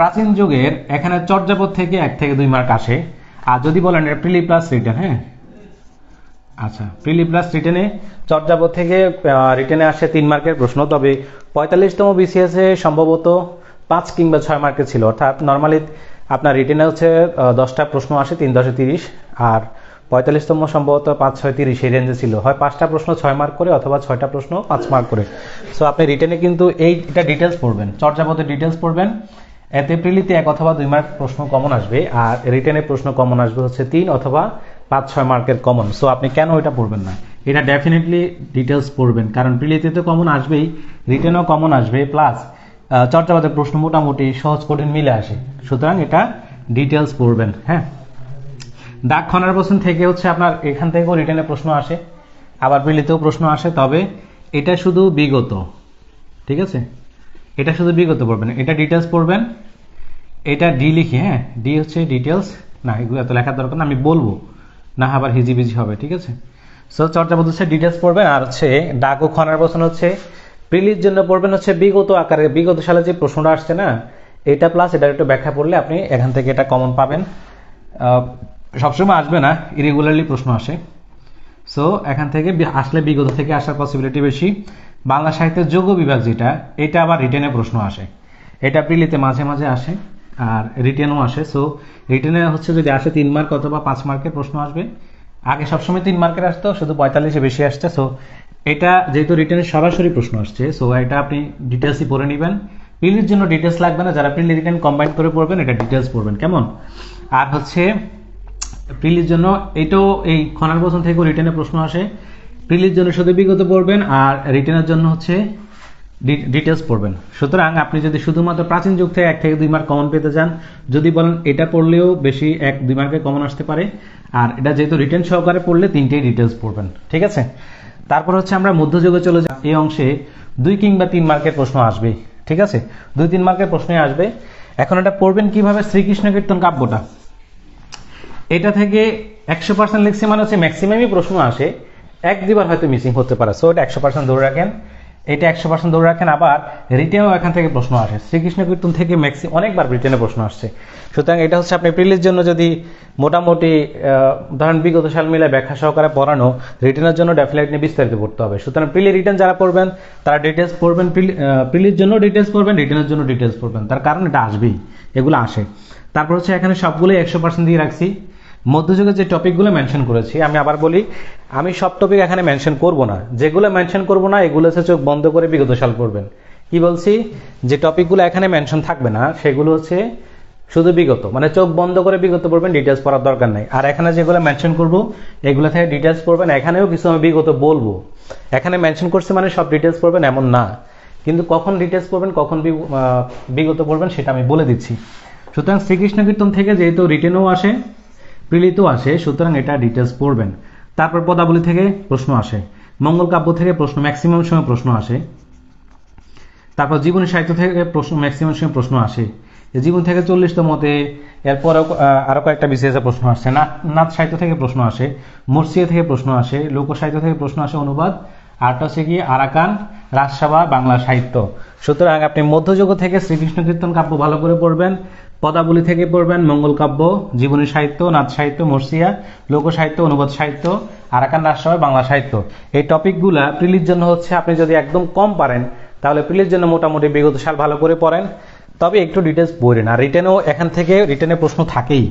প্রাচীন যুগের এখানে চর্যাপদ থেকে এক থেকে দুই মার্ক আসে। আর যদি বলেন প্রিলি প্লাস রিটার্ন হ্যাঁ? আচ্ছা প্রিলি প্লাস রিটেনে চর্যাপদ থেকে রিটেনে আসে তিন মার্কের প্রশ্ন। তবে পঁয়তাল্লিশতম বিসিএসে সম্ভবত পাঁচ কিংবা ছয় মার্কের ছিল। অর্থাৎ নর্মালি আপনার রিটেনে হচ্ছে দশটা প্রশ্ন আসে, তিন দশে তিরিশ। আর পঁয়তাল্লিশতম সম্ভবত পাঁচ ছয় তিরিশ এই রেঞ্জে ছিল। হয় পাঁচটা প্রশ্ন ছয় মার্ক করে অথবা ছয়টা প্রশ্ন পাঁচ মার্ক করে। সো আপনি রিটেনে কিন্তু এই, এটা ডিটেলস পড়বেন। চর্যাপদের ডিটেলস পড়বেন। এতে প্রিলিতে এক অথবা দুই মার্ক প্রশ্ন কমন আসবে, আর রিটেনে প্রশ্ন কমন আসবে হচ্ছে তিন অথবা পাঁচ, ছয় মার্কের কমন সো আপনি কেন এটা পড়বেন না? এটা ডেফিনেটলি ডিটেলস পড়বেন, কারণ প্রিলিতে তো কমন আসবেই রিটেনও কমন আসবে প্লাস চর্চাবাদের প্রশ্ন মোটামুটি সহজ কঠিন মিলে আসে। সুতরাং এটা ডিটেলস পড়বেন হ্যাঁ? দাগ খনার প্রশ্ন থেকে হচ্ছে আপনার এখান থেকেও রিটেনে প্রশ্ন আসে, আবার প্রিলিতেও প্রশ্ন আসে, তবে এটা শুধু বিগত, ঠিক আছে? এটা শুধু বিগত পড়বেন, এটা ডিটেলস পড়বেন এটা ডি লিখি হ্যাঁ? ডি হচ্ছে ডিটেলস না, এগুলো এত লেখার দরকার না, আমি বলব। না, আবার হিজিবিজি হবে, ঠিক আছে? সো চর্চা বলতে হচ্ছে ডিটেলস পড়বেন, আর হচ্ছে ডাক ও খনার প্রশ্ন হচ্ছে প্রিলির জন্য পড়বেন হচ্ছে বিগত আকারে। বিগত সালে যে প্রশ্নটা আসছে না, এটা প্লাস এটা একটু ব্যাখ্যা পড়লে আপনি এখান থেকে এটা কমন পাবেন। সবসময় আসবে না ইরেগুলারলি প্রশ্ন আসে। সো এখান থেকে আসলে বিগত থেকে আসার পসিবিলিটি বেশি। বাংলা সাহিত্যের যোগ্য বিভাগ যেটা, এটা আবার রিটেনে প্রশ্ন আসে। এটা প্রিলিতে মাঝে মাঝে আসে। আর রিটেনও আসে। সো রিটেনে হচ্ছে যদি আসে তিন মার্ক অথবা পাঁচ মার্কের প্রশ্ন আসবে। আগে সবসময় তিন মার্কের আসতো, শুধু পঁয়তাল্লিশে বেশি আসছে। সো এটা যেহেতু রিটেনের সরাসরি প্রশ্ন আসছে সো এটা আপনি ডিটেলসই পড়ে নেবেন। প্রিলির জন্য ডিটেলস লাগবে না, যারা প্রিলি রিটেন কম্বাইন করে পড়বেন, এটা ডিটেলস পড়বেন। কেমন? আর হচ্ছে প্রিলির জন্য এটাও এই খনার প্রশ্ন থেকেও রিটেনে প্রশ্ন আসে। প্রিলির জন্য শুধু বিগত পড়বেন আর রিটেনের জন্য হচ্ছে ডিটেলস পড়বেন। সুতরাং আপনি যদি শুধুমাত্র প্রাচীন যুগ থেকে এক থেকে দুই মার্ক কমন পেতে চান, যদি বলেন এটা পড়লেও বেশি এক, দুই মার্কে কমন আসতে পারে, আর এটা যেহেতু রিটেন সহকারে পড়লে তিনটেই ডিটেলস পড়বেন, ঠিক আছে? তারপর হচ্ছে আমরা মধ্যযুগে চলে যাই। এই অংশে দুই কিংবা তিন মার্কের প্রশ্ন আসবে, ঠিক আছে? দুই, তিন মার্কের প্রশ্নই আসবে। এখন এটা পড়বেন কীভাবে শ্রীকৃষ্ণ কীর্তন কাব্যটা? এটা থেকে একশো পার্সেন্ট লিখছি মানে হচ্ছে ম্যাক্সিমামই প্রশ্ন আসে, এক দুবার হয়তো মিসিং হতে পারে। সো এটা একশো পার্সেন্ট ধরে রাখেন। এটা একশো পার্সেন্ট ধরে রাখেন, আবার রিটেনও এখান থেকে প্রশ্ন আসে। শ্রীকৃষ্ণ কীর্তন থেকে ম্যাক্সি অনেকবার রিটেনে প্রশ্ন আসছে। সুতরাং এটা হচ্ছে আপনি প্রিলির জন্য যদি মোটামুটি ধরেন বিগত সাল মিলে ব্যাখ্যা সহকারে পড়ানো, রিটেনের জন্য ডেফিনেটলি বিস্তারিত পড়তে হবে। সুতরাং প্রিলি রিটেন যারা পড়বেন, তারা ডিটেলস পড়বেন, প্রিলি- প্রিলির জন্য ডিটেলস পড়বেন, রিটেনের জন্য ডিটেলস পড়বেন। তার কারণ এটা আসবেই, এগুলো আসে। তারপর হচ্ছে এখানে সবগুলোই একশো পার্সেন্ট দিয়ে রাখছি। মধ্যযুগের যে টপিকগুলো মেনশন করেছি, আমি আবার বলি, আমি সব টপিক এখানে মেনশন করব না। যেগুলো মেনশন করব না, এগুলো হচ্ছে চোখ বন্ধ করে বিগত সাল পড়বেন। কি বলছি? যে টপিকগুলো এখানে মেনশন থাকবে না, সেগুলো হচ্ছে শুধু বিগত। মানে চোখ বন্ধ করে বিগত পড়বেন ডিটেলস পড়ার দরকার নাই। আর এখানে যেগুলো মেনশন করব, এগুলো থেকে ডিটেলস পড়বেন, এখানেও কিছু আমি বিগত বলব। এখানে মেনশন করছি মানে সব ডিটেলস পড়বেন এমন না। কিন্তু কখন ডিটেলস পড়বেন, কখন বিগত পড়বেন, সেটা আমি বলে দিচ্ছি। সুতরাং শ্রীকৃষ্ণ কীর্তন থেকে যেহেতু রিটেনও আসে প্রিলিতেও আসে সুতরাং এটা ডিটেলস পড়বেন। তারপর পদাবলী থেকে প্রশ্ন আসে। মঙ্গল কাব্য থেকে প্রশ্ন ম্যাক্সিমাম সময় প্রশ্ন আসে। তারপর জীবনী সাহিত্য থেকে প্রশ্ন ম্যাক্সিমাম সময় প্রশ্ন আসে। জীবন থেকে চল্লিশতম মতে এরপরেও আহ, আরও কয়েকটা বিসিএসে প্রশ্ন আসছে নাথ সাহিত্য থেকে প্রশ্ন আসে মর্সিয়া থেকে প্রশ্ন আসে লোক সাহিত্য থেকে প্রশ্ন আসে অনুবাদ। আরটা হচ্ছে কি আরাকান রাজসভা বাংলা সাহিত্য। সুতরাং আপনি মধ্যযুগ থেকে শ্রীকৃষ্ণ কীর্তন কাব্য ভালো করে পড়বেন। পদাবলী থেকে পড়বেন মঙ্গল কাব্য, জীবনী সাহিত্য, নাচ সাহিত্য, মর্সিয়া, লোক সাহিত্য, অনুবাদ সাহিত্য, আরাকান রাজসভা বাংলা সাহিত্য। এই টপিকগুলা প্রিলির জন্য হচ্ছে, আপনি যদি একদম কম পারেন, তাহলে প্রিলির জন্য মোটামুটি বিগত সাল ভালো করে পড়েন। তবে একটু ডিটেলস পড়েন আর রিটেনও এখান থেকে রিটেনে প্রশ্ন থাকেই।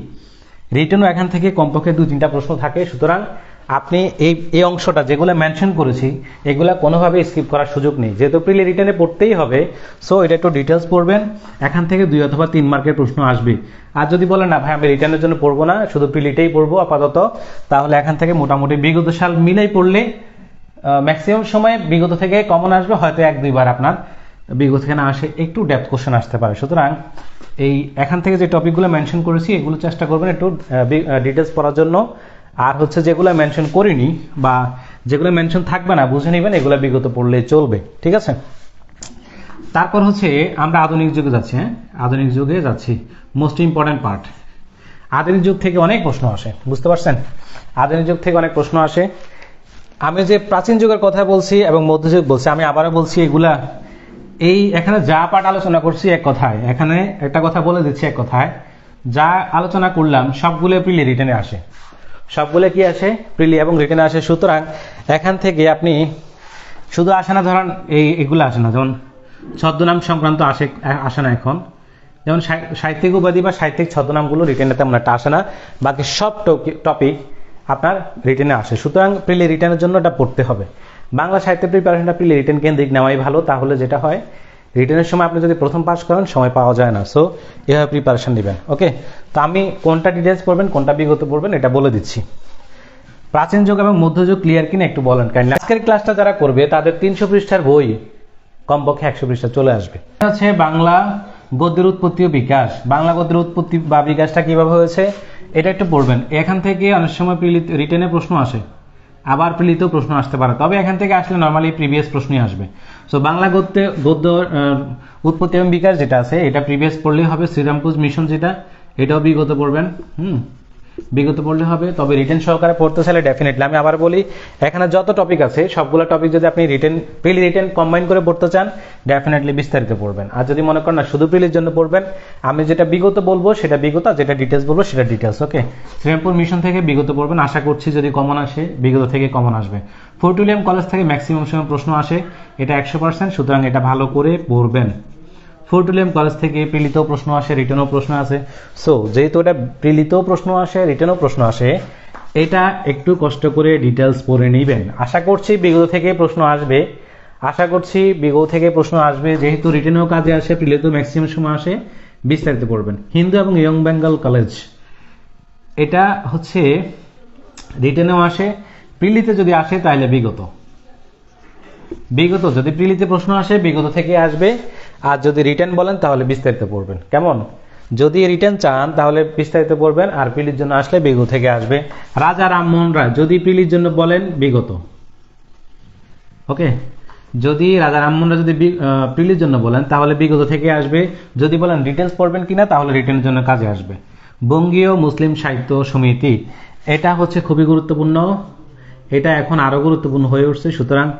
রিটেনও এখান থেকে কমপক্ষে দু তিনটা প্রশ্ন থাকে, সুতরাং আপনি এই এই অংশটা যেগুলো মেনশন করেছি, এগুলো কোনোভাবে স্কিপ করার সুযোগ নেই। যেহেতু প্রিলি রিটেনে পড়তেই হবে সো এটা একটু ডিটেলস পড়বেন। এখান থেকে দুই অথবা তিন মার্কের প্রশ্ন আসবে। আর যদি বলেন, না ভাই, আমি রিটার্নের জন্য পড়ব না, শুধু প্রিলিটেই পড়ব আপাতত, তাহলে এখান থেকে মোটামুটি বিগত সাল মিলেই পড়লে ম্যাক্সিমাম সময় বিগত থেকে কমন আসবে, হয়তো এক, দুইবার আপনার বিগত থেকে না আসে, একটু ডেপথ কোশ্চেন আসতে পারে। সুতরাং এই, এখান থেকে যে টপিকগুলো মেনশন করেছি, এগুলো চেষ্টা করবেন একটু ডিটেলস পড়ার জন্য। আর হচ্ছে যেগুলো মেনশন করিনি বা যেগুলো মেনশন থাকবে না, বুঝে নেবেন, এগুলো বিগত পড়লে চলবে, ঠিক আছে? তারপর হচ্ছে আমরা আধুনিক যুগে যাচ্ছি হ্যাঁ? আধুনিক যুগে যাচ্ছি মোস্ট ইম্পর্টেন্ট পার্ট আধুনিক যুগ থেকে অনেক প্রশ্ন আসে, বুঝতে পারছেন? আধুনিক যুগ থেকে অনেক প্রশ্ন আসে। আমি যে প্রাচীন যুগের কথা বলছি এবং মধ্যযুগ বলছি, আমি আবারও বলছি এগুলা। এই এখানে যা পাঠ আলোচনা করছি এক কথায়, এখানে একটা কথা বলে দিচ্ছি এক কথায়। যা আলোচনা করলাম, সবগুলো প্রিলি রিটার্নে আসে। সবগুলো কি আসে প্রিলি এবং রিটেনে আসে সুতরাং এখান থেকে আপনি শুধু আসে না, ধরেন এই এগুলো আসে না, যেমন ছদ্মনাম সংক্রান্ত আসে আসে না এখন। যেমন সাহিত্যিক উপাধি বা সাহিত্যিক ছদ্মনামগুলো রিটেনে তেমন একটা আসে না। বাকি সব টপিক আপনার রিটেনে আসে। সুতরাং প্রিলি রিটেনের জন্য এটা পড়তে হবে। বাংলা সাহিত্যের প্রিপারেশনটা প্রিলি রিটেন কেন্দ্রিক নেওয়াই ভালো, তাহলে যেটা হয় রিটেনের সময় আপনি যদি প্রথম পাস করেন, সময় পাওয়া যায় না। সো এভাবে প্রিপারেশন নেবেন ওকে তো আমি কোনটা ডিটেলস পড়বেন, কোনটা বিগত পড়বেন, এটা বলে দিচ্ছি। প্রাচীন যুগ এবং মধ্যযুগ ক্লিয়ার কিনা একটু বলেন। কাইন্ডলি আজকের ক্লাসটা যারা করবে, তাদের তিনশো পৃষ্ঠার বই, কমপক্ষে একশো পৃষ্ঠা চলে আসবে। হচ্ছে বাংলা গদ্যের উৎপত্তি ও বিকাশ। বাংলা গদ্যের উৎপত্তি বা বিকাশটা কীভাবে হয়েছে, এটা একটু পড়বেন। এখান থেকে অনেক সময় রিটেনে প্রশ্ন আসে। আবার প্রিলিতেও প্রশ্ন আসতে পারে। তবে এখান থেকে আসলে নর্মালি প্রিভিয়াস প্রশ্নই আসবে। সো বাংলা গদ্যে, গদ্য উৎপত্তি এবং বিকাশ যেটা আছে, এটা প্রিভিয়াস পড়লেই হবে। শ্রীরামপুর মিশন যেটা, এটাও বিগত পড়বেন। হুম। বিগত পড়লে হবে, তবে রিটেন সহকারে পড়তে চাইলে ডেফিনেটলি আমি আবার বলি, এখানে যত টপিক আছে, সবগুলো টপিক যদি আপনি রিটেন প্রিলি রিটেন কম্বাইন করে পড়তে চান ডেফিনেটলি বিস্তারিত পড়বেন। আর যদি মনে করেন না, শুধু প্রিলির জন্য পড়বেন, আমি যেটা বিগত বলব, সেটা বিগত যেটা ডিটেলস বলব, সেটা ডিটেলস ওকে শ্রীরামপুর মিশন থেকে বিগত পড়বেন, আশা করছি যদি কমন আসে, বিগত থেকে কমন আসবে। ফোর্টুলিয়াম কলেজ থেকে ম্যাক্সিমাম সময় প্রশ্ন আসে, এটা একশো পার্সেন্ট সুতরাং এটা ভালো করে পড়বেন। ফোর্টুলিয়াম কলেজ থেকে প্রিলিতেও প্রশ্ন আসে, রিটেনও প্রশ্ন আসে। সো যেহেতু এটা প্রিলিতেও প্রশ্ন আসে, রিটেনও প্রশ্ন আসে, এটা একটু কষ্ট করে ডিটেলস পড়ে নেবেন। আশা করছি বিগত থেকে প্রশ্ন আসবে। আশা করছি বিগত থেকে প্রশ্ন আসবে, যেহেতু রিটেনেও কাজে আসে প্রিলিতেও ম্যাক্সিমাম সময় আসে, বিস্তারিত পড়বেন। হিন্দু এবং ইয়ং বেঙ্গল কলেজ এটা হচ্ছে রিটেনেও আসে প্রিলিতে যদি আসে তাহলে বিগত। বিগত, যদি প্রিলিতে প্রশ্ন আসে, বিগত থেকে আসবে। আর যদি রিটার্ন বলেন, তাহলে বিস্তারিত পড়বেন। কেমন? যদি রিটার্ন চান, তাহলে বিস্তারিত পড়বেন, আর পিলির জন্য আসলে বিগত থেকে আসবে। রাজা রামমোহন রায়, যদি পিলির জন্য বলেন, বিগত। ওকে? যদি রাজা রামমোহন রায় যদি পিলির জন্য বলেন, তাহলে বিগত থেকে আসবে। যদি বলেন ডিটেলস পড়বেন কিনা, তাহলে রিটার্নের জন্য কাজে আসবে। বঙ্গীয় মুসলিম সাহিত্য সমিতি, এটা হচ্ছে খুবই গুরুত্বপূর্ণ। এটা এখন আরও গুরুত্বপূর্ণ হয়ে উঠছে, সুতরাং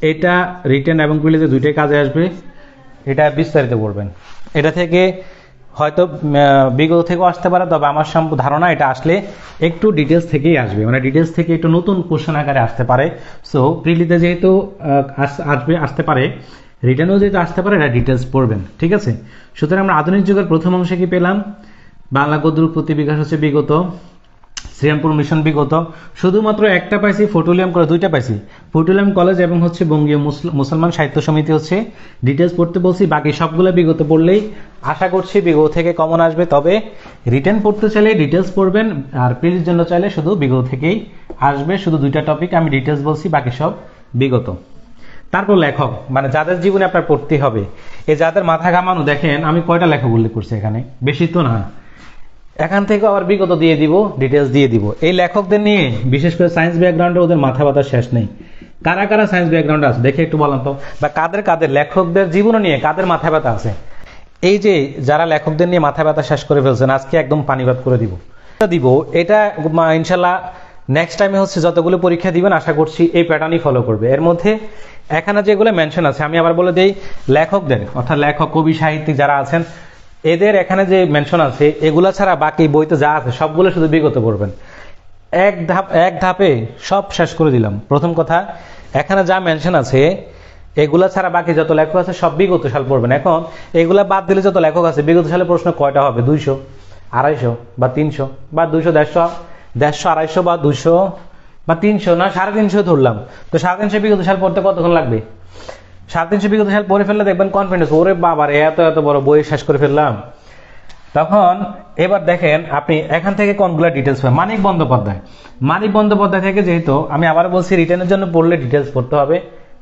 এটা রিটার্ন এবং পিলিতে দুইটাই কাজে আসবে। এটা বিস্তারিত পড়বেন এটা থেকে হয়তো বিগত থেকেও আসতে পারে, তবে আমার ধারণা এটা আসলে একটু ডিটেলস থেকেই আসবে। মানে ডিটেলস থেকে একটু নতুন কোশ্চেন আকারে আসতে পারে। সো প্রিলিতে যেহেতু আসবে, আসতে পারে রিটার্নেও যেহেতু আসতে পারে, এটা ডিটেলস পড়বেন, ঠিক আছে? সুতরাং আমরা আধুনিক যুগের প্রথম অংশে কি পেলাম? বাংলা গদ্যের উৎপত্তি বিকাশ হচ্ছে বিগত। শ্রীরামপুর মিশন বিগত। শুধুমাত্র একটা পাইছি ফোর্টুলিয়াম করে দুইটা পাইছি। ফোর্টুলিয়াম কলেজ এবং হচ্ছে বঙ্গীয় মুসলমান সাহিত্য সমিতি হচ্ছে। ডিটেলস পড়তে বলছি, বাকি সবগুলো বিগত পড়লেই আশা করছি বিগত থেকে কমন আসবে। তবে রিটার্ন পড়তে চাইলে ডিটেলস পড়বেন, আর প্রিলির জন্য চাইলে শুধু বিগত থেকেই আসবে। শুধু দুইটা টপিক আমি ডিটেলস বলছি, বাকি সব বিগত। তারপর লেখক মানে যাদের জীবনে আপনার পড়তে হবে, এই যাদের মাথা ঘামানো, দেখেন, আমি কয়টা লেখক উল্লেখ করছি এখানে? বেশি তো না। এখান থেকে আবার বিগত দিয়ে দিব ডিটেলস দিয়ে দিব। এই লেখকদের নিয়ে, বিশেষ করে সায়েন্স ব্যাকগ্রাউন্ডে ওদের মাথা ব্যথা শেষ নেই। কারা কারা সায়েন্স ব্যাকগ্রাউন্ড আছে? দেখে একটু বলেন তো। বা কাদের কাদের লেখকদের জীবন নিয়ে কাদের মাথা ব্যথা আছে? এই যে যারা লেখকদের নিয়ে মাথা ব্যথা শেষ করে ফেলছেন, আজকে একদম পানিবাদ করে দিব। দিব, এটা ইনশাল্লাহ নেক্সট টাইমে হচ্ছে যতগুলো পরীক্ষা দিবেন, আশা করছি এই প্যাটার্নই ফলো করবে। এর মধ্যে এখানে যেগুলো মেনশন আছে, আমি আবার বলে দিই, লেখকদের, অর্থাৎ লেখক, কবি, সাহিত্যিক যারা আছেন এদের এখানে যে মেনশন আছে, এগুলা ছাড়া বাকি বইতে যা আছে, সবগুলো শুধু বিগত পড়বেন এক ধাপ, এক ধাপে সব শেষ করে দিলাম। প্রথম কথা, এখানে যা মেনশন আছে, এগুলা ছাড়া বাকি যত লেখক আছে, সব বিগত সাল পড়বেন। এখন, এগুলা বাদ দিলে যত লেখক আছে, বিগত সালে প্রশ্ন কয়টা হবে? দুইশো, আড়াইশো বা তিনশো বা দুইশো, দেড়শো দেড়শো, আড়াইশো বা দুইশো বা তিনশো, না, সাড়ে তিনশো ধরলাম। তো সাড়ে তিনশো বিগত সাল পড়তে কতক্ষণ লাগবে? সাড়ে তিনশো বিগত সাল পড়ে ফেললে দেখবেন কনফিডেন্স ওরে বাবার, এত এত বড় বই শেষ করে ফেললাম। তখন এবার দেখেন আপনি এখান থেকে কোনগুলো ডিটেলস পাবেন? মানিক বন্দ্যোপাধ্যায়। মানিক বন্দ্যোপাধ্যায় থেকে যেহেতু, আমি আবার বলছি রিটার্নের জন্য পড়লে ডিটেলস পড়তে হবে,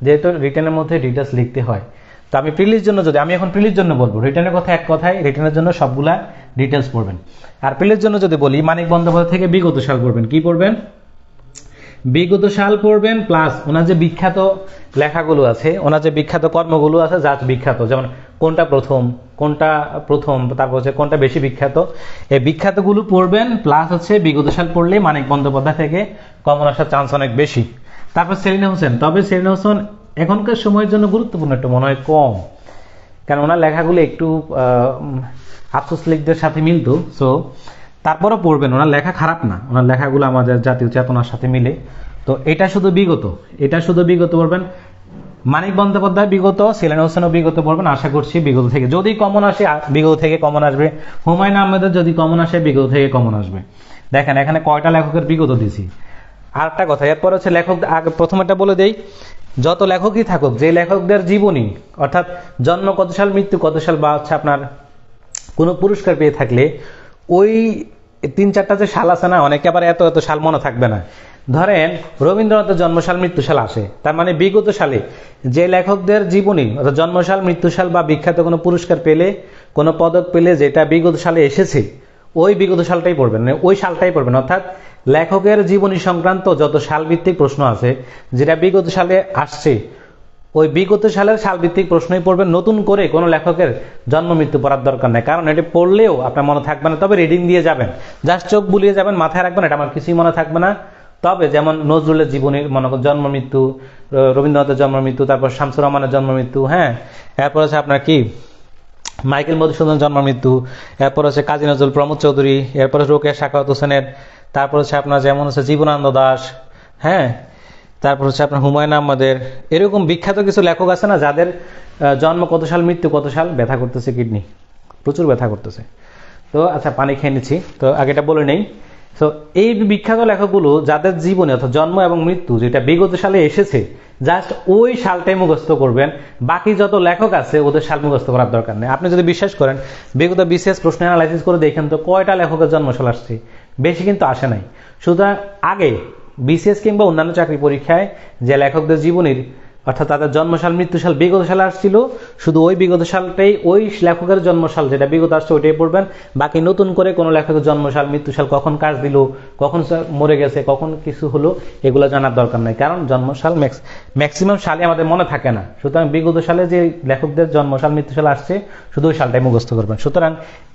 যেহেতু রিটার্নের মধ্যে ডিটেলস লিখতে হয়। তো আমি প্রিলির জন্য যদি, আমি এখন প্রিলির জন্য বলব রিটার্নের কথা এক কথায় রিটার্নের জন্য সবগুলা ডিটেলস পড়বেন। আর প্রিলির জন্য যদি বলি, মানিক বন্দ্যোপাধ্যায় থেকে বিগত সাল পড়বেন, কি পড়বেন? বিগত সাল পড়বেন প্লাস ওনার যে বিখ্যাত লেখাগুলো আছে, ওনার যে বিখ্যাত কর্মগুলো আছে যা বিখ্যাত। যেমন কোনটা প্রথম কোনটা প্রথম, তারপর হচ্ছে কোনটা বেশি বিখ্যাত। এই বিখ্যাতগুলো পড়বেন প্লাস হচ্ছে বিগত সাল পড়লে মানিক বন্দ্যোপাধ্যায় থেকে কমন আসার চান্স অনেক বেশি। তারপর সেলিনা হোসেন। তবে সেলিনা হোসেন এখনকার সময়ের জন্য গুরুত্বপূর্ণ একটু, মনে হয় কম। কারণ ওনার লেখাগুলো একটু আফসোস লিখদের সাথে মিলতো সো তারপরও পড়বেন, ওনার লেখা খারাপ না। ওনার লেখাগুলো আমাদের জাতীয় চেতনার সাথে মিলে। তো এটা শুধু বিগত, এটা শুধু বিগত পড়বেন মানিক বন্দ্যোপাধ্যায় বিগত, সিলেন হোসেনও বিগত পড়বেন আশা করছি বিগত থেকে। যদি কমন আসে বিগত থেকে কমন আসবে। হুমায়ুন আহমেদের যদি কমন আসে, বিগত থেকে কমন আসবে। দেখেন, এখানে কয়টা লেখকের বিগত দিছি। আরেকটা কথা, এরপর হচ্ছে লেখক, আগে প্রথমেটা বলে দেই, যত লেখকই থাকুক, যে লেখকদের জীবনী, অর্থাৎ জন্ম কত সাল, মৃত্যু কত সাল, বা হচ্ছে আপনার কোনো পুরস্কার পেয়ে থাকলে ওই তিন চারটা যে সাল আছে না, অনেকে আবার এত এত সাল মনে থাকবে না। ধরেন, রবীন্দ্রনাথের জন্মসাল মৃত্যুসাল আসে। তার মানে বিগত সালে যে লেখকদের জীবনী, অর্থাৎ জন্মসাল মৃত্যুসাল বা বিখ্যাত কোনো পুরস্কার পেলে, কোনো পদক পেলে যেটা বিগত সালে এসেছে, ওই বিগত সালটাই পড়বেন মানে ওই সালটাই পড়বেন। অর্থাৎ লেখকের জীবনী সংক্রান্ত যত সালভিত্তিক প্রশ্ন আছে, যেটা বিগত সালে আসছে ওই বিগত সালের সালভিত্তিক প্রশ্নই পড়বেন নতুন করে কোনো লেখকের জন্ম, মৃত্যু পড়ার দরকার নেই। কারণ এটি পড়লেও আপনার মনে থাকবে না, তবে রিডিং দিয়ে যাবেন। জাস্ট চোখ বুলিয়ে যাবেন, মাথায় রাখবেন, এটা আমার কিছুই মনে থাকবে না। তবে যেমন নজরুলের জীবনীর মনে জন্ম, মৃত্যু রবীন্দ্রনাথের জন্ম, মৃত্যু, তারপর শামসুর রহমানের জন্ম, মৃত্যু হ্যাঁ। এরপর আছে আপনার কি? মাইকেল মধুসূদন জন্ম, মৃত্যু। এরপর হচ্ছে কাজী নজরুল প্রমোদ চৌধুরী। এরপর হচ্ছে রোকেয়া শাখাওয়াত হোসেনের। তারপর হচ্ছে আপনার যেমন হচ্ছে জীবনানন্দ দাস হ্যাঁ। তারপর হচ্ছে আপনার হুমায়ুন আহমদের, এরকম বিখ্যাত কিছু লেখক আছে না যাদের জন্ম কত সাল, মৃত্যু কত সাল? ব্যথা করতেছে, কিডনি। প্রচুর ব্যথা করতেছে। তো আচ্ছা পানি খেয়ে নিচ্ছি। তো, আগে এটা বলে নেই। তো, এই বিখ্যাত লেখকগুলো যাদের জীবনে অর্থাৎ জন্ম এবং মৃত্যু যেটা বিগত সালে এসেছে জাস্ট ওই সালটাই মুখস্থ করবেন। বাকি যত লেখক আছে, ওদের সাল মুখস্থ করার দরকার নেই। আপনি যদি বিশ্বাস করেন, বিগত বিশেষ প্রশ্ন অ্যানালাইসিস করে দেখেন তো কয়টা লেখকের জন্মসাল আসছে? বেশি কিন্তু আসে নাই। সুতরাং আগে বিসিএস কিংবা অন্যান্য চাকরি পরীক্ষায় যে লেখকদের জীবনীর, অর্থাৎ তাদের জন্মসাল, মৃত্যুসাল, বিগত সালে আসছিল, শুধু ওই বিগত সালটাই, ওই লেখকের জন্মসাল যেটা বিগত আসছে ওইটাই পড়বেন। বাকি নতুন করে কোনো লেখকের জন্মসাল, মৃত্যুসাল কখন কাজ দিল, কখন মরে গেছে, কখন কিছু হলো, এগুলো জানার দরকার নাই। কারণ জন্মসাল ম্যাক্সিমাম সালে আমাদের মনে থাকে না। সুতরাং বিগত সালে যে লেখকদের জন্মসাল, মৃত্যুসাল আসছে, শুধু ওই সালটাই মুখস্থ করবেন। সুতরাং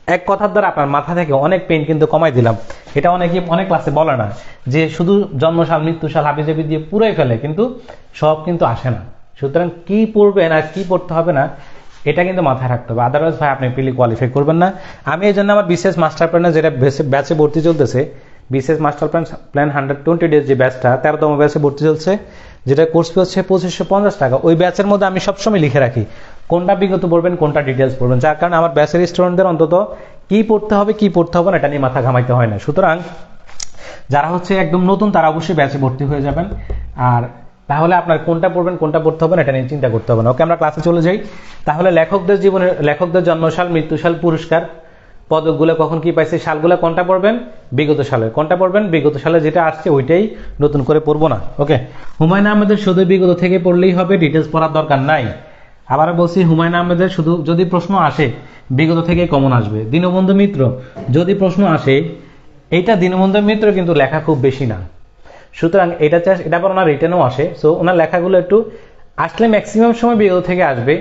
এক কথার দ্বারা আপনার মাথা থেকে অনেক পেন কিন্তু কমাই দিলাম। এটা অনেকে অনেক ক্লাসে বলে না যে শুধু জন্মসাল, মৃত্যুসাল হাবিজাবি দিয়ে পুরাই ফেলে, কিন্তু সব কিন্তু আসে না। সুতরাং কি পড়বেন আর কি পড়তে হবে না, এটা কিন্তু মাথায় রাখতে হবে। আদারওয়াইজ ভাই, আপনি পিলি কোয়ালিফাই করবেন না। আমি এই জন্য আমার বিশেষ মাস্টার প্ল্যানে যেটা ব্যাচে ভর্তি চলতেছে, বিশেষ master plan plan hundred twenty days যে ব্যাচটা তেরোতম ব্যাচে ভর্তি চলছে, যেটা কোর্স হচ্ছে পঁচিশশো পঞ্চাশ টাকা। ওই ব্যাচের মধ্যে আমি সবসময় লিখে রাখি। কোনটা বিগত পড়বেন, কোনটা ডিটেলস পড়বেন। যার কারণে আমার ব্যাচের স্টুডেন্টদের অন্তত কি পড়তে হবে, কি পড়তে হবে না, এটা নিয়ে মাথা ঘামাইতে হয় না। সুতরাং যারা হচ্ছে একদম নতুন, তারা অবশ্যই ব্যাচে ভর্তি হয়ে যাবেন। আর তাহলে আপনার কোনটা পড়বেন, কোনটা পড়তে হবে না, এটা নিয়ে চিন্তা করতে হবে না। ওকে, আমরা ক্লাসে চলে যাই। তাহলে লেখকদের জীবনের, লেখকদের জন্মসাল মৃত্যুসাল পুরস্কার, পদকগুলো কখন কি পাইছে, সালগুলো কোনটা পড়বেন, বিগত সালে কোনটা পড়বেন, বিগত সালে যেটা আসছে, ওইটাই নতুন করে পড়ব না। ওকে, হুমায়ুন আহমেদের শুধু বিগত থেকে পড়লেই হবে ডিটেলস পড়ার দরকার নাই। আবার বলছি, হুমায়ুন আহমেদের শুধু যদি প্রশ্ন আসে, বিগত থেকে কমন আসবে। দীনবন্ধু মিত্র, যদি প্রশ্ন আসে, এইটা দীনবন্ধু মিত্র কিন্তু লেখা খুব বেশি না। সুতরাং এটা চাষ এটা আবার ওনার রিটেনও আসে। সো ওনার লেখাগুলো একটু আসলে ম্যাক্সিমাম সময় বিগত থেকে আসবে।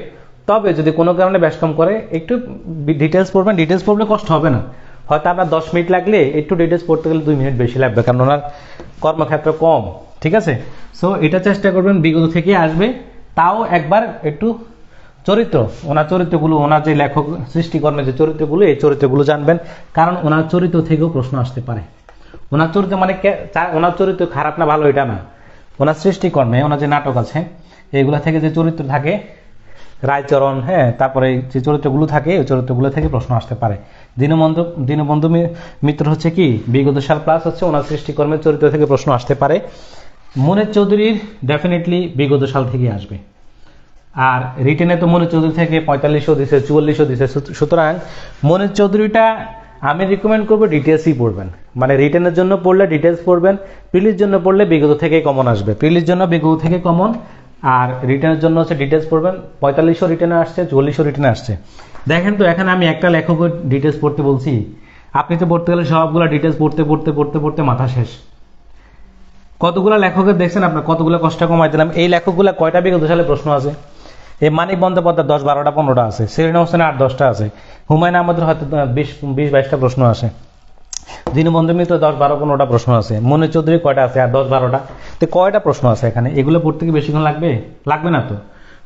তবে যদি কোনো কারণে ব্যাস কম করে, একটু ডিটেলস পড়বেন। ডিটেলস পড়লে কষ্ট হবে না। হয়তো আপনার দশ মিনিট লাগলে একটু ডিটেলস পড়তে গেলে দুই মিনিট বেশি লাগবে, কারণ ওনার কর্মক্ষেত্র কম। ঠিক আছে? সো এটা চেষ্টা করবেন, বিগত থেকে আসবে। তাও একবার একটু চরিত্র, ওনার চরিত্রগুলো, ওনার যে লেখক সৃষ্টিকর্মের যে চরিত্রগুলো, এই চরিত্রগুলো জানবেন। কারণ ওনার চরিত্র থেকেও প্রশ্ন আসতে পারে। ওনার চরিত্র মানে ওনার চরিত্র খারাপ না, ভালো এটা না। ওনার সৃষ্টিকর্মে, ওনার যে নাটক আছে, এইগুলা থেকে যে চরিত্র থাকে, রায়চরণ হ্যাঁ তারপরে যে চরিত্রগুলো থাকে ওই চরিত্রগুলো থেকে প্রশ্ন আসতে পারে। দীনবন্ধু দীনবন্ধু মিত্র হচ্ছে কি? বিগত সাল প্লাস হচ্ছে ওনার সৃষ্টিকর্মের চরিত্র থেকে প্রশ্ন আসতে পারে। মনের চৌধুরীর ডেফিনেটলি বিগত সাল থেকে আসবে। আর রিটেনে তো মনির চৌধুরী থেকে পঁয়তাল্লিশও দিছে, চুয়াল্লিশও দিছে। সুত- সুতরাং মনির চৌধুরীটা আমি রিকমেন্ড করব ডিটেলসই পড়বেন। মানে রিটেনের জন্য পড়লে ডিটেলস পড়বেন প্রিলির জন্য পড়লে বিগত থেকেই কমন আসবে। প্রিলির জন্য বিগত থেকে কমন আর রিটেনের জন্য হচ্ছে ডিটেলস পড়বেন। পঁয়তাল্লিশও রিটেনে আসছে, চুয়াল্লিশও রিটেনে আসছে। দেখেন তো, এখানে আমি একটা লেখকের ডিটেলস পড়তে বলছি। আপনি তো পড়তে গেলে সবগুলো ডিটেলস পড়তে পড়তে পড়তে পড়তে মাথা শেষ। কতগুলো লেখকের দেখছেন আপনার? কতগুলো কষ্ট কমাই দিলাম এই লেখকগুলো কয়টা বিগত সালে প্রশ্ন আছে? এই মানিক বন্দ্যোপাধ্যায় দশ বারোটা, পনেরোটা আছে। সেরিনা হোসেনের আট দশটা আছে। হুমায়ুন আহমদের হয়তো বিশ বিশ, বাইশটা প্রশ্ন আছে দীনবন্ধু মিত্র দশ বারো, পনেরোটা প্রশ্ন আছে মনে চৌধুরী কয়টা আছে? আর দশ বারোটা। তো কয়টা প্রশ্ন আছে এখানে? এগুলো পড়তে কি বেশিক্ষণ লাগবে? লাগবে না তো?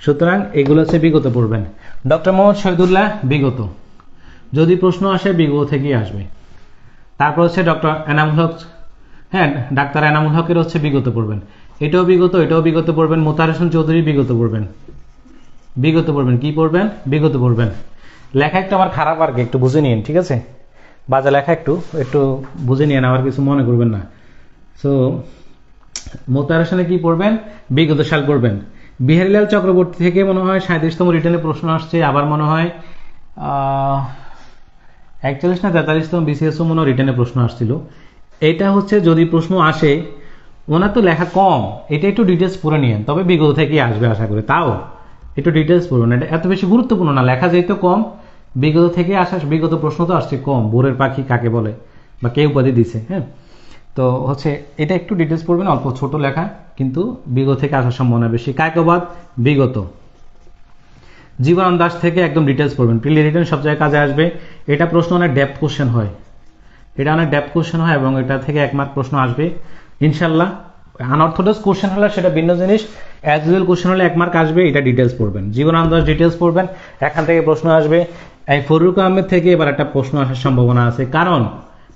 সুতরাং এগুলো হচ্ছে বিগত পড়বেন। ডক্টর মোহাম্মদ শহীদুল্লাহ, বিগত। যদি প্রশ্ন আসে, বিগত থেকেই আসবে। তারপর হচ্ছে ডক্টর এনামুল হক হ্যাঁ ডাক্তার এনামুল হকের হচ্ছে বিগত পড়বেন। এটাও বিগত এটাও বিগত পড়বেন। মোতার হোসেন চৌধুরী বিগত পড়বেন। বিগত পড়বেন, কি পড়বেন? বিগত পড়বেন। লেখা একটু আমার খারাপ আর কি, একটু বুঝে নিন ঠিক আছে? বাজে লেখা একটু একটু বুঝে নিন আমার কিছু মনে করবেন না। সো মোতার হোসেনে কি পড়বেন? বিগত সাল পড়বেন। বিহারীলাল চক্রবর্তী থেকে মনে হয় সাঁত্রিশতম রিটার্নে প্রশ্ন আসছে, আবার মনে হয় একচল্লিশ না তেতাল্লিশতম বিসিএসও মনে হয় রিটার্নে প্রশ্ন আসছিল। এটা হচ্ছে যদি প্রশ্ন আসে, ওনার তো লেখা কম, এটা একটু ডিটেলস পড়ে নিয়েন, তবে বিগত থেকেই আসবে আশা করি, তাও। একটু ডিটেলস পড়বেন এটা এত বেশি গুরুত্বপূর্ণ না, লেখা যেহেতু কম, বিগত থেকে আসা, বিগত প্রশ্ন তো আসছে কম, বোরের পাখি কাকে বলে বা কে উপাধি দিছে হ্যাঁ? তো হচ্ছে এটা একটু ডিটেলস পড়বেন, অল্প ছোট লেখা, কিন্তু বিগত থেকে আসার সম্ভাবনা বেশি। কায়কবাদ বিগত। জীবন দাস থেকে একদম ডিটেলস পড়বেন। প্রিলি রিটার্ন সব জায়গায় কাজে আসবে। এটা প্রশ্ন অনেক ডেপথ কোশ্চেন হয়। এটা অনেক ডেপথ কোশ্চেন হয় এবং এটা থেকে এক মার্ক প্রশ্ন আসবে। ইনশাল্লাহ আনঅর্থোডক্স কোশ্চেন হলে সেটা ভিন্ন জিনিস। অ্যাজ ইউজুয়াল কোশ্চেন হলে এক মার্ক আসবে, এটা ডিটেলস পড়বেন। জীবনানন্দ দাস ডিটেলস পড়বেন। এখান থেকে প্রশ্ন আসবে। এই ফরুক আহমেদ থেকে এবার একটা প্রশ্ন আসার সম্ভাবনা আছে। কারণ,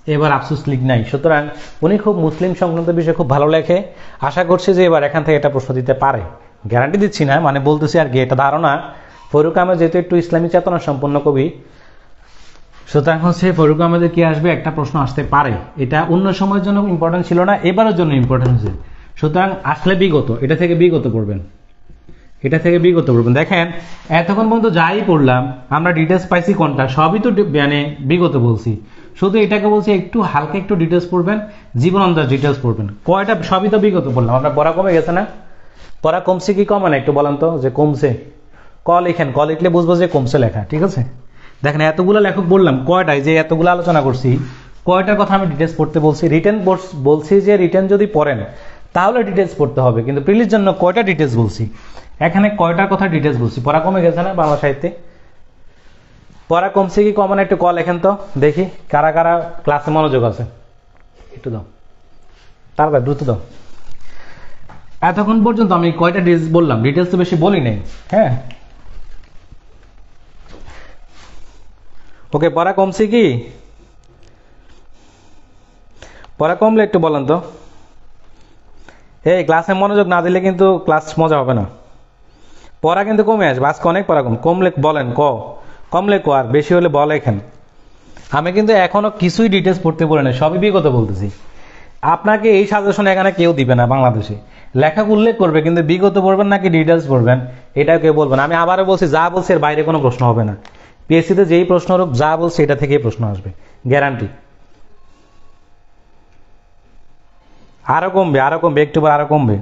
এবার আফসুস লিগ নাই। সুতরাং উনি খুব মুসলিম সংক্রান্ত বিষয়ে খুব ভালো লেখে। আশা করছি যে এবার এখান থেকে এটা প্রশ্ন দিতে পারে। গ্যারান্টি দিচ্ছি না মানে বলতেছি আর কি, এটা ধারণা। ফরুক আহমেদ যেহেতু একটু ইসলামী চেতনা সম্পন্ন কবি, সুতরাং হচ্ছে ফরুক আহমেদের কি আসবে? একটা প্রশ্ন আসতে পারে। এটা অন্য সময়ের জন্য ইম্পর্টেন্ট ছিল না, এবারের জন্য ইম্পর্টেন্ট হচ্ছে সুতরাং আসলে বিগত, এটা থেকে বিগত পড়বেন এটা থেকে বিগত পড়বেন দেখেন, এতক্ষণ পর্যন্ত যাই পড়লাম, আমরা ডিটেলস পাইছি কোনটা, সবই তো মানে বিগত বলছি। শুধু এটাকে বলছি, একটু হালকা একটু ডিটেলস পড়বেন জীবন অন্দাজ ডিটেলস পড়বেন। কয়টা, সবই তো বিগত পড়লাম। আমরা পড়া কমে গেছে না? পড়া কমছে কি কমে না, একটু বলেন তো, যে কমছে। ক লিখেন, ক লিখলে বুঝব যে কমছে লেখা, ঠিক আছে? দেখেন, এতগুলো লেখক বললাম কয়টাই যে এতগুলো আলোচনা করছি, কয়টার কথা আমি ডিটেলস পড়তে বলছি? রিটেন বলছি যে রিটেন যদি পড়েন তাহলে ডিটেলস পড়তে হবে। কিন্তু প্রিলির জন্য কয়টা ডিটেলস বলছি? এখানে কয়টার কথা ডিটেলস বলছি? পড়া কমে গেছে না বাংলা সাহিত্যে? পড়া কমছে কি কমন একটু কল লেখেন তো, দেখি কারা কারা ক্লাসে মনোযোগ আছে। একটু দাও। তাড়াতাড়ি, দ্রুত দাও। এতক্ষণ পর্যন্ত আমি কয়টা ডিটেলস বললাম? ডিটেলস তো বেশি বলি নাই হ্যাঁ? ওকে পড়া কমছে কি? পড়া কমলে একটু বলেন তো। এই ক্লাসে মনোযোগ না দিলে কিন্তু ক্লাস মজা হবে না। পড়া কিন্তু কমে আসবে, আজকে অনেক পড়া কম। কমলে বলেন ক? কমলে ক আর, বেশি হলে বলে এখানে। আমি কিন্তু এখনও কিছুই ডিটেলস পড়তে বলে না সবই বিগত বলতেছি। আপনাকে এই সাজেশন এখানে কেউ দিবে না বাংলাদেশে। লেখা উল্লেখ করবে, কিন্তু বিগত পড়বেন নাকি ডিটেলস পড়বেন এটা কেউ বলবেন আমি আবারও বলছি, যা বলছি এর বাইরে কোনো প্রশ্ন হবে না। পিএসসিতে যেই প্রশ্ন হোক যা বলছি এটা থেকেই প্রশ্ন আসবে। গ্যারান্টি আরও কমবে আরও কমবে, একটু পর আরও কমবে।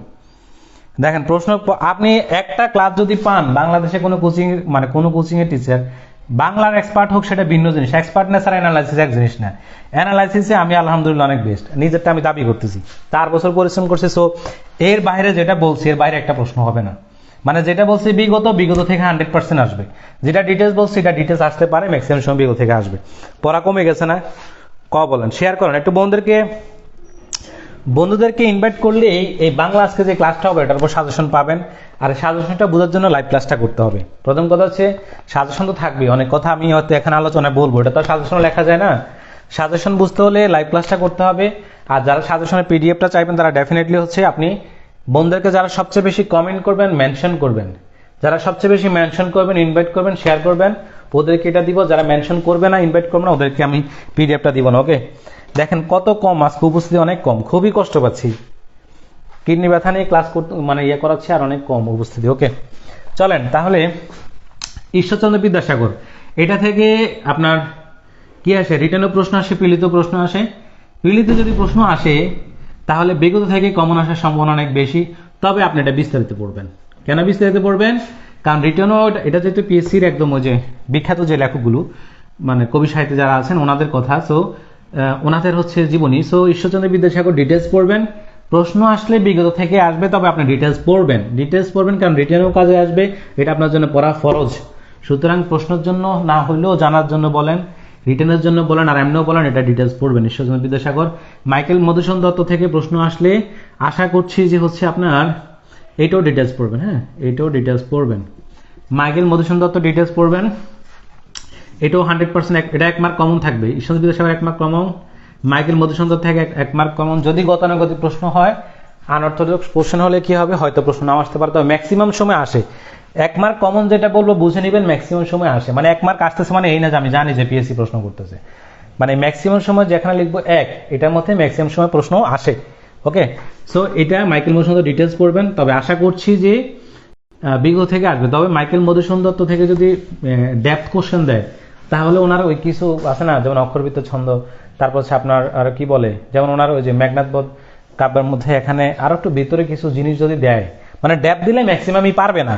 দেখেন, প্রশ্ন, আপনি একটা ক্লাস যদি পান, বাংলাদেশে কোনো কোচিং মানে কোনো কোচিং এর টিচার বাংলার এক্সপার্ট হোক, সেটা ভিন্ন জিনিস। এক্সপার্টনেস স্যার অ্যানালাইসিস এক জিনিস না। অ্যানালাইসিসে আমি আলহামদুলিল্লাহ অনেক বেস্ট নিজেরটা আমি দাবি করতেছি। চার বছর পরিশ্রম করছি সো এর বাইরে যেটা বলছি, এর বাইরে একটা প্রশ্ন হবে না। মানে যেটা বলছি, বিগত বিগত থেকে হান্ড্রেড পার্সেন্ট আসবে। যেটা ডিটেলস বলছি সেটা ডিটেলস আসতে পারে ম্যাক্সিমাম সময় বিগত থেকে আসবে। পড়া কমে গেছে না? ক বলেন? শেয়ার করেন। একটু বন্ধুদেরকে বন্ধুদেরকে ইনভাইট করলে এই এই বাংলা আজকে যে ক্লাসটা হবে, এটার উপর সাজেশন পাবেন। আর সাজেশনটা বোঝার জন্য লাইভ ক্লাসটা করতে হবে। প্রথম কথা হচ্ছে সাজেশন তো থাকবে অনেক কথা আমি হয়তো এখানে আলোচনায় বলব, এটা তো সাজেশন লেখা যায় না। সাজেশন বুঝতে হলে লাইভ ক্লাসটা করতে হবে। আর যারা সাজেশনের পিডিএফটা চাইবেন, তারা ডেফিনেটলি হচ্ছে আপনি বন্ধুদেরকে যারা সবচেয়ে বেশি কমেন্ট করবেন মেনশন করবেন। যারা সবচেয়ে বেশি মেনশন করবেন ইনভাইট করবেন শেয়ার করবেন। ওদেরকে এটা দিব, যারা মেনশন করবে না ইনভাইট করবে না, ওদেরকে আমি পিডিএফটা দিব না ওকে দেখেন কত কম, আজকে উপস্থিতি অনেক কম, খুবই কষ্ট পাচ্ছি। কিডনি ব্যথা নিয়ে ক্লাস করতে মানে ইয়ে করাচ্ছে আর অনেক কম উপস্থিতি ওকে চলেন, তাহলে ঈশ্বরচন্দ্র বিদ্যাসাগর, এটা থেকে আপনার কি আসে? রিটার্নও প্রশ্ন আসে পিলিত প্রশ্ন আসে। পিলিত যদি প্রশ্ন আসে, তাহলে বিগত থেকে কমন আসার সম্ভাবনা অনেক বেশি। তবে আপনি এটা বিস্তারিত পড়বেন। কেন বিস্তারিত পড়বেন? কারণ রিটার্নও এটা যেহেতু পিএসসির একদম ওই যে বিখ্যাত যে লেখকগুলো মানে কবি সাহিত্যে যারা আছেন, ওনাদের কথা সো ওনাদের হচ্ছে জীবনী। সো ঈশ্বরচন্দ্র বিদ্যাসাগর ডিটেলস পড়বেন। প্রশ্ন আসলে বিগত থেকে আসবে, তবে আপনি ডিটেলস পড়বেন। ডিটেলস পড়বেন কারণ রিটার্নও কাজে আসবে, এটা আপনার জন্য পড়া ফরজ। সুতরাং প্রশ্নের জন্য না হলেও জানার জন্য বলেন রিটার্নের জন্য বলেন, আর এমনিও বলেন, এটা ডিটেলস পড়বেন ঈশ্বরচন্দ্র বিদ্যাসাগর। মাইকেল মধুসূদন দত্ত থেকে প্রশ্ন আসলে আশা করছি যে হচ্ছে আপনার এইটাও ডিটেলস পড়বেন হ্যাঁ? এইটাও ডিটেলস পড়বেন। মাইকেল মধুসূদন দত্ত ডিটেলস পড়বেন। এটাও হান্ড্রেড পার্সেন্ট এটা এক মার্ক কমন থাকবে। ঈশ্বর বিদ্যাসাগর এক mark common Michael Madhusudan Dutta থেকে এক- মার্ক কমন যদি গতানুগতিক প্রশ্ন হয়, আনঅর্থোডক্স কোশ্চেন হলে কি হবে? হয়তো প্রশ্ন নাও আসতে পারে, তবে ম্যাক্সিমাম সময় আসে। এক মার্ক কমন যেটা বলব, বুঝে নেবেন ম্যাক্সিমাম সময় আসে। মানে এক মার্ক আসতেছে মানে এই না যে আমি জানি যে পিএসসি প্রশ্ন করতেছে। মানে ম্যাক্সিমাম সময় যেখানে লিখব এক, এটার মধ্যে ম্যাক্সিমাম সময় প্রশ্ন আসে। ওকে সো এটা মাইকেল মধুসূদন ডিটেলস পড়বেন তবে আশা করছি যে বিগত থেকে আসবে। তবে মাইকেল মধুসূদন দত্ত থেকে যদি ডেপথ কোশ্চেন দেয়, তাহলে ওনার ওই কিছু আছে না, যেমন অক্ষরবিত্ত ছন্দ, তারপর হচ্ছে আপনার আর কি বলে, যেমন ওনার ওই যে মেঘনাথবোধ কাব্যের মধ্যে এখানে আরও একটু ভিতরে কিছু জিনিস যদি দেয় মানে ডেপথ দিলে ম্যাক্সিমামই পারবে না।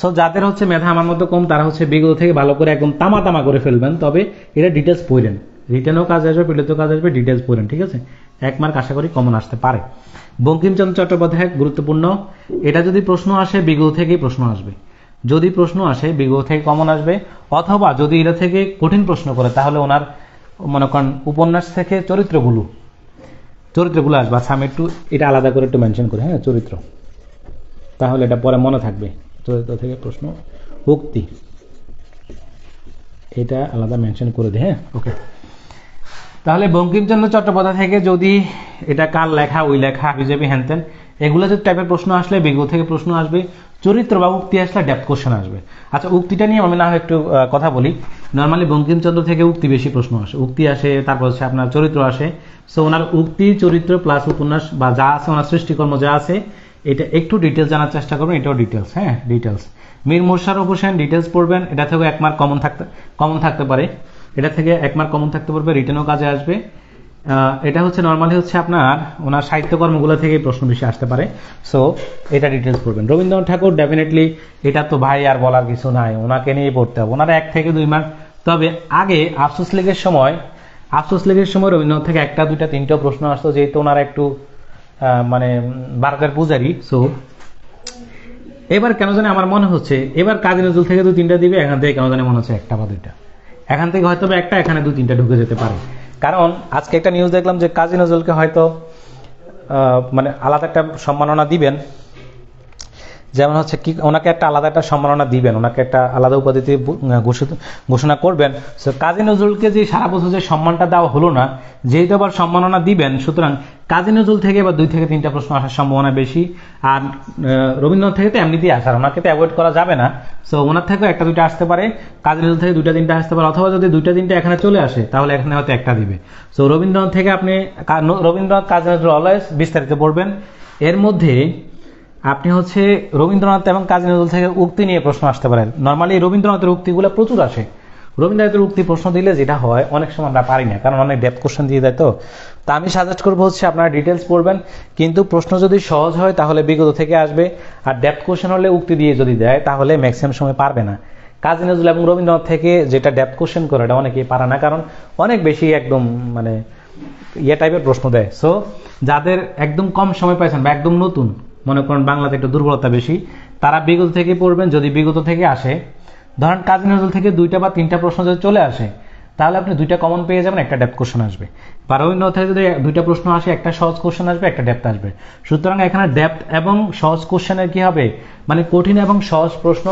সো যাদের হচ্ছে মেধা আমার মতো কম, তারা হচ্ছে বিগত থেকে ভালো করে একদম তামা তামা করে ফেলবেন, তবে এটা ডিটেলস পড়েন। রিটেনও কাজ আসবে পিলেতেও কাজ আসবে ডিটেলস পড়েন, ঠিক আছে? এক মার্ক আশা করি কমন আসতে পারে। বঙ্কিমচন্দ্র চট্টোপাধ্যায়, গুরুত্বপূর্ণ। এটা যদি প্রশ্ন আসে বিগত থেকেই প্রশ্ন আসবে। যদি প্রশ্ন আসে বিগত থেকে কমন আসবে। অথবা যদি এটা থেকে কঠিন প্রশ্ন করে, তাহলে ওনার, মনে করেন, উপন্যাস থেকে চরিত্রগুলো চরিত্রগুলো আসবে। আচ্ছা আমি একটু এটা আলাদা করে একটু মেনশন করি হ্যাঁ চরিত্র। তাহলে এটা পরে মনে থাকবে, চরিত্র থেকে প্রশ্ন, উক্তি। এটা আলাদা মেনশন করে দিই হ্যাঁ। ওকে তাহলে বঙ্কিমচন্দ্র চট্টোপাধ্যায় থেকে যদি এটা কার লেখা, ওই লেখা, বিজেপি হ্যানতেন এগুলো যদি টাইপের প্রশ্ন আসলে বিগত থেকে প্রশ্ন আসবে চরিত্র বা উক্তি আসলে ডেপথ কোশ্চেন আসবে। আচ্ছা উক্তিটা নিয়ে আমি না হয় একটু কথা বলি। নর্মালি বঙ্কিমচন্দ্র থেকে উক্তি বেশি প্রশ্ন আসে। উক্তি আসে, তারপর হচ্ছে আপনার চরিত্র আসে। সো ওনার উক্তি, চরিত্র প্লাস উপন্যাস বা যা আছে, ওনার সৃষ্টিকর্ম যা আছে, এটা একটু ডিটেলস জানার চেষ্টা করবেন, এটাও ডিটেলস হ্যাঁ ডিটেলস মীর মোশারফ হোসেন ডিটেলস পড়বেন, এটা থেকে এক মার্ক কমন থাকতে কমন থাকতে পারে। এটা থেকে এক মার্ক কমন থাকতে পারবে রিটেনও কাজে আসবে। এটা হচ্ছে নর্মালি হচ্ছে আপনার ওনার সাহিত্যকর্মগুলো থেকে প্রশ্ন বেশি আসতে পারে। সো এটা ডিটেলস পড়বেন। রবীন্দ্রনাথ ঠাকুর ডেফিনেটলি এটা তো ভাই আর বলার কিছু নাই, ওনাকে নিয়ে পড়তে হবে। ওনার এক থেকে দুই মার্ক তবে আগে আফসোস লীগের সময়, আফসোস লীগের সময় রবীন্দ্রনাথ থেকে একটা, দুইটা, তিনটা প্রশ্ন আসতো, যেহেতু ওনারা একটু মানে ভারতের পূজারি। সো এবার কেন জানি আমার মনে হচ্ছে, এবার কাজী নজরুল থেকে দুই, তিনটা দিবে, এখান থেকে কেন জানি মনে হচ্ছে একটা বা দুইটা। এখান থেকে হয়তো একটা, এখানে দু তিনটা ঢুকে যেতে পারে। কারণ আজকে একটা নিউজ দেখলাম যে কাজী নজরুলকে হয়তো মানে আলাদা একটা সম্মাননা দিবেন। যেমন হচ্ছে কি, ওনাকে একটা আলাদা একটা সম্মাননা দিবেন, ওনাকে একটা আলাদা উপাধিতে ঘোষণা করবেন। সো কাজী নজরুলকে যে সারা বছর যে সম্মানটা দেওয়া হলো না, যেহেতু আবার সম্মাননা দিবেন, সুতরাং কাজী নজরুল থেকে এবার দুই থেকে তিনটা প্রশ্ন আসার সম্ভাবনা বেশি। আর রবীন্দ্রনাথ থেকে তো এমনিতেই আসার, ওনাকে তো অ্যাভয়েড করা যাবে না। সো ওনার থেকেও একটা দুইটা আসতে পারে, কাজী নজরুল থেকে দুইটা তিনটা আসতে পারে, অথবা যদি দুইটা তিনটা এখানে চলে আসে, তাহলে এখানে হয়তো একটা দিবে। সো রবীন্দ্রনাথ থেকে আপনি রবীন্দ্রনাথ, কাজী নজরুল অলওয়েজ বিস্তারিত পড়বেন। এর মধ্যে আপনি হচ্ছে রবীন্দ্রনাথ এবং কাজী নজরুল থেকে উক্তি নিয়ে প্রশ্ন আসতে পারেন। নর্মালি রবীন্দ্রনাথের উক্তিগুলো প্রচুর আসে। রবীন্দ্রনাথের উক্তি প্রশ্ন দিলে যেটা হয়, অনেক সময় আমরা পারি না, কারণ অনেক ডেপথ কোশ্চেন দিয়ে দেয় তো। তা আমি সাজেস্ট করব হচ্ছে আপনারা ডিটেলস পড়বেন, কিন্তু প্রশ্ন যদি সহজ হয় তাহলে বিগত থেকে আসবে। আর ডেপথ কোশ্চেন হলে উক্তি দিয়ে যদি দেয়, তাহলে ম্যাক্সিমাম সময় পারবে না। কাজী নজরুল এবং রবীন্দ্রনাথ থেকে যেটা ডেপথ কোশ্চেন করে, এটা অনেকেই পারে না, কারণ অনেক বেশি একদম মানে ইয়ে টাইপের প্রশ্ন দেয়। সো যাদের একদম কম সময় পাইছেন বা একদম নতুন মনে করেন বাংলাতে একটু দুর্বলতা বেশি, তারা বিগত থেকে পড়বেন, যদি বিগত থেকে আসে, ধরেন কাজী নজরুল থেকে দুইটা বা তিনটা প্রশ্ন যদি চলে আসে, তাহলে আপনি দুইটা কমন পেয়ে যাবেন, একটা ডেপথ কোশ্চেন আসবে। রবীন্দ্রনাথ থেকে যদি দুইটা প্রশ্ন আসে, একটা সহজ কোশ্চেন আসবে, একটা ডেপথ আসবে। সুতরাং এখানে ডেপথ এবং সহজ কোশ্চেনের কি হবে? মানে কঠিন এবং সহজ প্রশ্ন,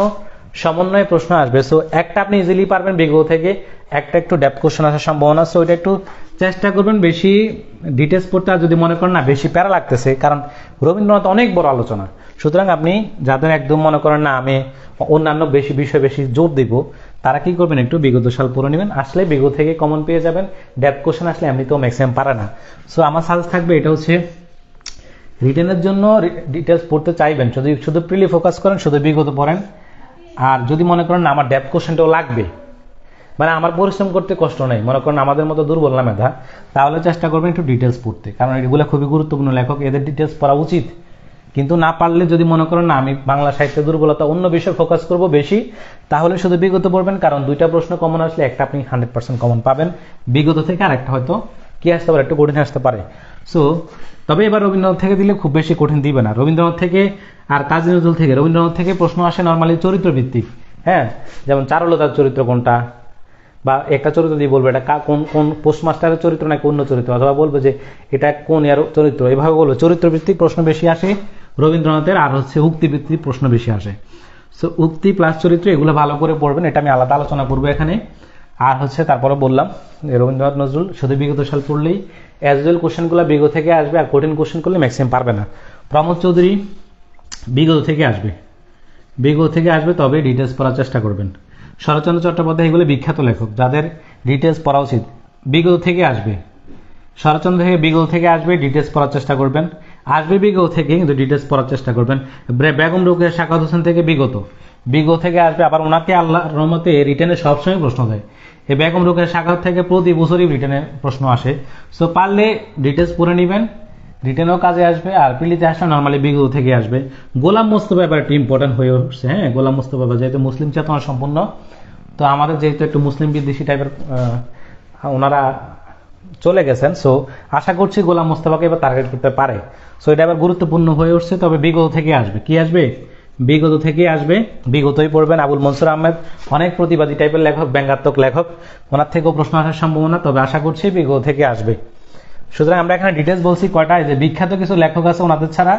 সমন্বয়ে প্রশ্ন আসবে। সো একটা আপনি ইজিলি পারবেন বিগত থেকে, একটা একটু ডেপথ কোশ্চেন আসার সম্ভাবনা। সো এটা একটু চেষ্টা করবেন বেশি ডিটেলস পড়তে আর যদি মনে করেন না বেশি প্যারা লাগতেছে কারণ রবীন্দ্রনাথ অনেক বড় আলোচনা। সুতরাং আপনি যাদের একদম মনে করেন না আমি অন্যান্য বেশি বিষয় বেশি জোর দিব তারা কি করবেন একটু বিগত সাল পড়ে নেবেন আসলে বিগত থেকে কমন পেয়ে যাবেন ডেপথ কোশ্চেন আসলে এমনিতেও ম্যাক্সিমাম পারে না। সো আমার সাজেস্ট থাকবে এটা হচ্ছে রিটেনের জন্য ডিটেলস পড়তে চাইবেন যদি শুধু প্রিলি ফোকাস করেন শুধু বিগত পড়েন আর যদি মনে করেন না, আমার ডেপ কোশ্চেনটাও লাগবে মানে আমার পরিশ্রম করতে কষ্ট নেই। মনে করেন আমাদের মতো দুর্বল না মেধা, তাহলে চেষ্টা করবেন একটু ডিটেলস পড়তে। কারণ এগুলো খুবই গুরুত্বপূর্ণ লেখক, এদের ডিটেলস পড়া উচিত। কিন্তু না পারলে যদি মনে করেন, না, আমি বাংলা সাহিত্যের দুর্বলতা অন্য বিষয়ে ফোকাস করব বেশি, তাহলে শুধু বিগত পড়বেন, কারণ দুইটা প্রশ্ন কমন আসলে একটা আপনি হান্ড্রেড পার্সেন্ট কমন পাবেন। বিগত থেকে আর একটা হয়তো কি আসতে পারে, একটু কঠিন আসতে পারে। সো তবে এবার রবীন্দ্রনাথ থেকে দিলে খুব বেশি কঠিন দিবে না। রবীন্দ্রনাথ থেকে আর কাজী নজরুল থেকে, রবীন্দ্রনাথ থেকে প্রশ্ন আসে নর্মালি চরিত্র ভিত্তিক হ্যাঁ? যেমন চারুলতার চরিত্র কোনটা? বা একটা চরিত্র দিয়ে বলবে, এটা কোন কোন পোস্টমাস্টারের চরিত্র নাকি অন্য চরিত্র? অথবা বলবে যে, এটা কোন ইয়ার চরিত্র? এভাবে বলবে চরিত্র ভিত্তিক প্রশ্ন বেশি আসে রবীন্দ্রনাথের, আর হচ্ছে উক্তিভিত্তিক প্রশ্ন বেশি আসে। সো উক্তি প্লাস চরিত্র, এগুলো ভালো করে পড়বেন, এটা আমি আলাদা আলোচনা করব এখানে। আর হচ্ছে তারপরে বললাম রবীন্দ্রনাথ নজরুল শুধু বিগত সাল পড়লেই অ্যাজ ওয়েল কোশ্চেনগুলো বিগত থেকে আসবে, আর কঠিন কোশ্চেন করলে ম্যাক্সিমাম পারবে না। প্রমোদ চৌধুরী বিগত থেকে আসবে। বিগত থেকে আসবে, তবে ডিটেলস পড়ার চেষ্টা করবেন। শরৎচন্দ্র চট্টোপাধ্যায় এগুলো বিখ্যাত লেখক। যাদের ডিটেলস পড়া উচিত। বিগত থেকে আসবে। শরৎচন্দ্র থেকে বিগত থেকে আসবে ডিটেলস পড়ার চেষ্টা করবেন। আসবে বিগত থেকে, কিন্তু ডিটেলস পড়ার চেষ্টা করবেন। বেগম রোকেয়া শাকাত হোসেন থেকে বিগত। বিগত থেকে আসবে, আবার ওনাকে আল্লাহ রহমতে রিটার্নে সবসময় প্রশ্ন দেয়। এই বেগম রোকেয়া শাখাত থেকে প্রতি বছরই রিটার্নে প্রশ্ন আসে। সো পারলে ডিটেলস পড়ে নেবেন। রিটেনও কাজে আসবে, আর পিলিতে আসলে নর্মালি বিগত থেকে আসবে। গোলাম মোস্তফা এবার একটু ইম্পর্টেন্ট হয়ে উঠছে হ্যাঁ? গোলাম মোস্তফা যেহেতু মুসলিম চেতনা সম্পূর্ণ তো আমাদের যেহেতু একটু মুসলিম বিদ্বেষী টাইপের ওনারা চলে গেছেন সো আশা করছি গোলাম মোস্তফাকে এবার টার্গেট করতে পারে। সো এটা এবার গুরুত্বপূর্ণ হয়ে উঠছে, তবে বিগত থেকে আসবে। কি আসবে? বিগত থেকে আসবে, বিগতই পড়বেন আবুল মনসুর আহমেদ, অনেক প্রতিবাদী টাইপের লেখক, ব্যঙ্গাত্মক লেখক, ওনার থেকেও প্রশ্ন আসার সম্ভাবনা, তবে আশা করছি বিগত থেকে আসবে। সুতরাং আমরা এখানে ডিটেলস বলছি কয়টা যে বিখ্যাত কিছু লেখক আছে ওনাদের ছাড়া।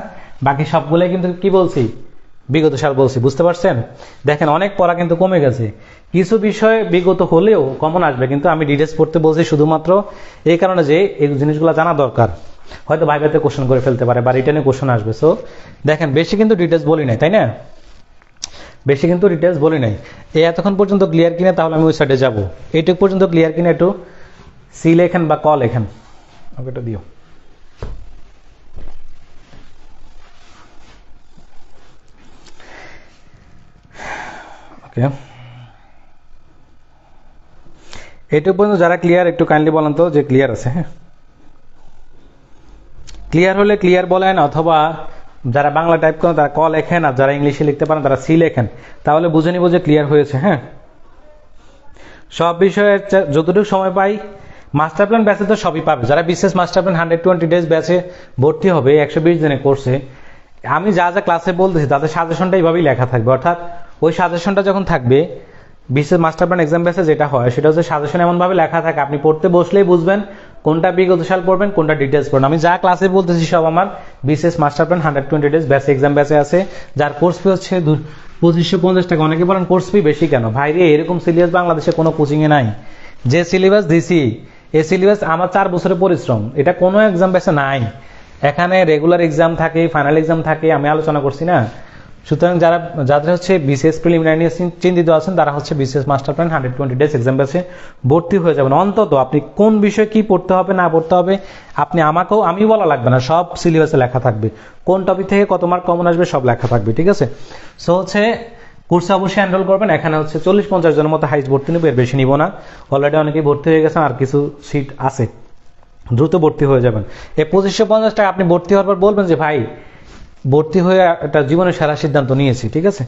বাকি সবগুলোই কিন্তু কি বলছি? বিগত সাল বলছি, বুঝতে পারছেন? দেখেন, অনেক পড়া কিন্তু কমে গেছে। কিছু বিষয় বিগত হলেও কমন আসবে, কিন্তু আমি ডিটেলস পড়তে বলছি শুধুমাত্র এই কারণে যে এই জিনিসগুলো জানা দরকার। হয়তো ভাইভাতে কোশ্চেন করে ফেলতে পারে বা রিটার্নে কোশ্চেন আসবে। সো দেখেন, বেশি কিন্তু ডিটেলস বলি নাই, তাই না? বেশি কিন্তু ডিটেলস বলি নাই। এই এতক্ষণ পর্যন্ত ক্লিয়ার কিনা তাহলে আমি ওই সাইডে যাব। এইটুকু পর্যন্ত ক্লিয়ার কিনা একটু সি লেখেন বা ক লেখেন। ওকে এটা দিও। ওকে এইটুকু পর্যন্ত যারা ক্লিয়ার একটু কাইন্ডলি বলেন তো যে ক্লিয়ার আছে হ্যাঁ? ক্লিয়ার হলে ক্লিয়ার বলেন অথবা যারা বাংলা টাইপ করেন, তারা ক লেখেন আর যারা ইংলিশে লিখতে পারেন, তারা সি লেখেন তাহলে বুঝে নিব যে ক্লিয়ার হয়েছে হ্যাঁ? সব বিষয়ে যতটুকু সময় পাই মাস্টার প্ল্যান ব্যাচে তো সবই পাবে। যারা বিশেষ master plan hundred twenty days ব্যাচে ভর্তি হবে, একশো বিশ দিনে কোর্সে আমি যা যা ক্লাসে বলতেছি, তাদের সাজেশনটা এইভাবেই লেখা থাকবে। অর্থাৎ ওই সাজেশনটা যখন থাকবে, বিশেষ মাস্টার প্ল্যান এক্সাম ব্যাচে যেটা হয়, সেটা হচ্ছে সাজেশন এমনভাবে লেখা থাকে, আপনি পড়তে বসলেই বুঝবেন কোনটা বিগত সাল পড়বেন, কোনটা ডিটেলস পড়বেন। আমি যা ক্লাসে বলতেছি সব আমার বিশেষ master plan hundred twenty days batch exam ব্যাচে আছে, যার কোর্স ফি হচ্ছে পঁচিশশো পঞ্চাশ টাকা। অনেকে বলেন কোর্স ফি বেশি কেন? ভাই রে এরকম সিলেবাস বাংলাদেশে কোনো কোচিংয়ে নাই। যে সিলেবাস দিছি এই সিলেবাস আমার চার বছরের পরিশ্রম। এটা কোনো এক্সাম ব্যাচে নাই। এখানে রেগুলার এক্সাম থাকে ফাইনাল এক্সাম থাকে, আমি আলোচনা করছি না। সুতরাং যারা, যাদের হচ্ছে বিশেষ প্রিলিমিনারি নিয়ে চিন্তিত আছেন, তারা হচ্ছে বিশেষ master plan hundred twenty days exam ব্যাচে ভর্তি হয়ে যাবেন। অন্তত আপনি কোন বিষয়ে কি পড়তে হবে, না পড়তে হবে, আপনি আমাকেও, আমি বলা লাগবে না, সব সিলেবাসে লেখা থাকবে। কোন টপিক থেকে কত মার্ক কমন আসবে, সব লেখা থাকবে, ঠিক আছে? সো হচ্ছে কোর্সে অবশ্যই এনরোল করবেন। এখানে হচ্ছে চল্লিশ পঞ্চাশ জনের মতো হাইস্ট ভর্তি নেব এর বেশি নিব না। অলরেডি অনেকেই ভর্তি হয়ে গেছেন, আর কিছু সিট আছে। দ্রুত ভর্তি হয়ে যাবেন। এই পঁচিশশো পঞ্চাশ টাকা আপনি ভর্তি হওয়ার পর বলবেন যে, ভাই, ভর্তি হয়ে একটা জীবনের সেরা সিদ্ধান্ত নিয়েছি, ঠিক আছে?